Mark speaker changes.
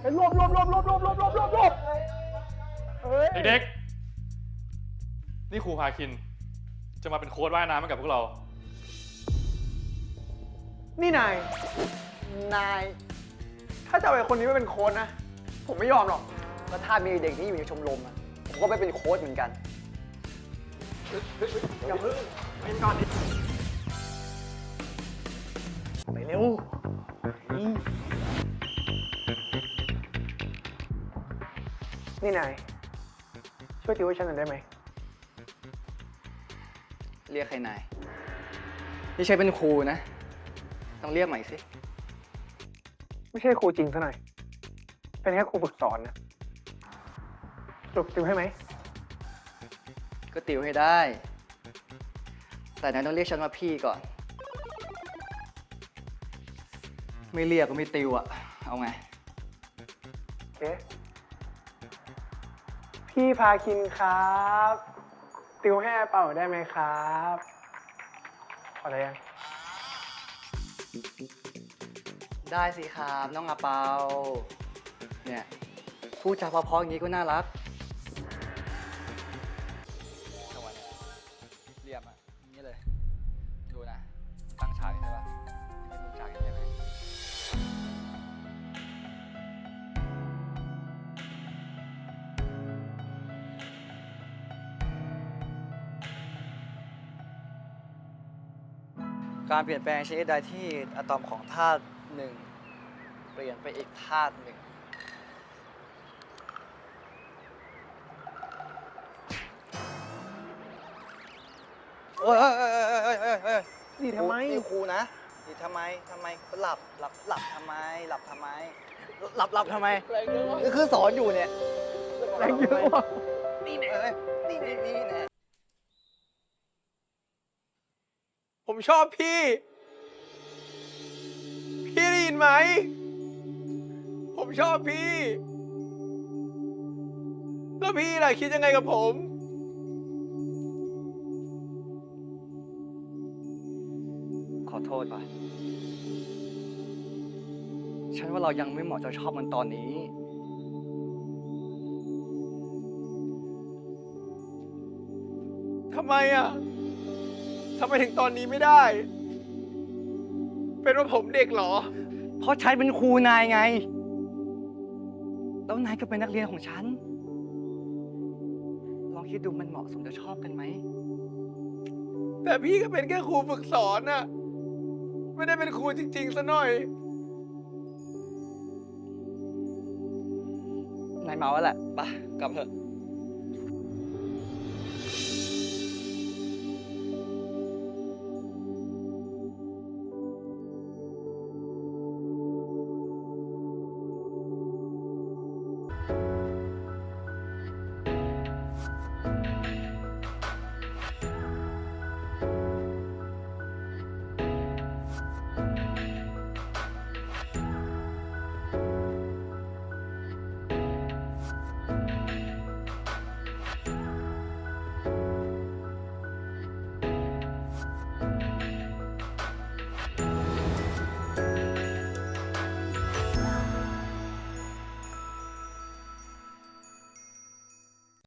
Speaker 1: ไปรวบรวบรวบรวบรวบรวบรวบรวบรวบเฮ้ย
Speaker 2: เด็กๆ นี่ครูพาคิน จะมาเป็นโค้ชว่ายน้ำให้กับพวกเรา
Speaker 1: นี่นาย นาย ถ้าจะเอาไอ้คนนี้มาเป็นโค้ชนะ ผมไม่ยอมหรอก
Speaker 3: แล้วถ้ามีเด็กที่อยู่ในชมรมอะผมก็ไปเป็นโค้ชเหมือนกัน
Speaker 1: อย่าเพิ่งเป็นก่อนดิไปเร็ว นี่นาย ช่วยติวให้ฉันหน่อยได้ไหม
Speaker 3: เรียกใครนาย นี่ใช้เป็นครูนะ ต้องเรียกใหม่สิ
Speaker 1: ไม่ใช่ครูจริงซะหน่อย เป็นแค่ครูฝึกสอนนะจบติวให้ไหม
Speaker 3: ก็ติวให้ได้ แต่นายต้องเรียกฉันว่าพี่ก่อน ไม่เรียกก็ไม่ติวอะเอาไง
Speaker 1: โอเค พี่พาคินครับ ติวให้อาเป่าได้ไหมครับอะไรยัง
Speaker 3: ได้สิครับน้องอาเปาเนี่ยพูดจาเพาะๆอย่างนี้ก็น่ารัก การเปลี่ยนแปลงชนิดใดที่อะตอมของธาตุหนึ่งเปลี่ยนไปอีกธาตุหนึ่งโอ้ยเอ้ยเอ้ยเอ้ยเอ้ยเอ้ย
Speaker 1: นี่ทำไม
Speaker 3: นี่ครูนะนี่ทำไมทำไมหลับหลับหลับทำไม หลับทำไม หลับหลับทำไมนี่คือสอนอยู่เนี่ย
Speaker 1: แรงเยอะว่ะ
Speaker 3: นี่แน่นี่นี่นี่แน่
Speaker 1: ผมชอบพี่ พี่ได้ยินไหม ผมชอบพี่ แล้วพี่ล่ะคิดยังไงกับผม
Speaker 3: ขอโทษป่ะ ฉันว่าเรายังไม่เหมาะจะชอบมันตอนนี้
Speaker 1: ทำไมอะ ทำไมถึงตอนนี้ไม่ได้ เป็นว่าผมเด็กเหรอ
Speaker 3: เพราะฉันเป็นครูนายไง แล้วนายก็เป็นนักเรียนของฉัน ลองคิดดูมันเหมาะสมจะชอบกันไหม
Speaker 1: แต่พี่ก็เป็นแค่ครูฝึกสอนน่ะ ไม่ได้เป็นครูจริงๆซะหน่อย
Speaker 3: นายเมาแล้วแหละไปะกลับเถอะ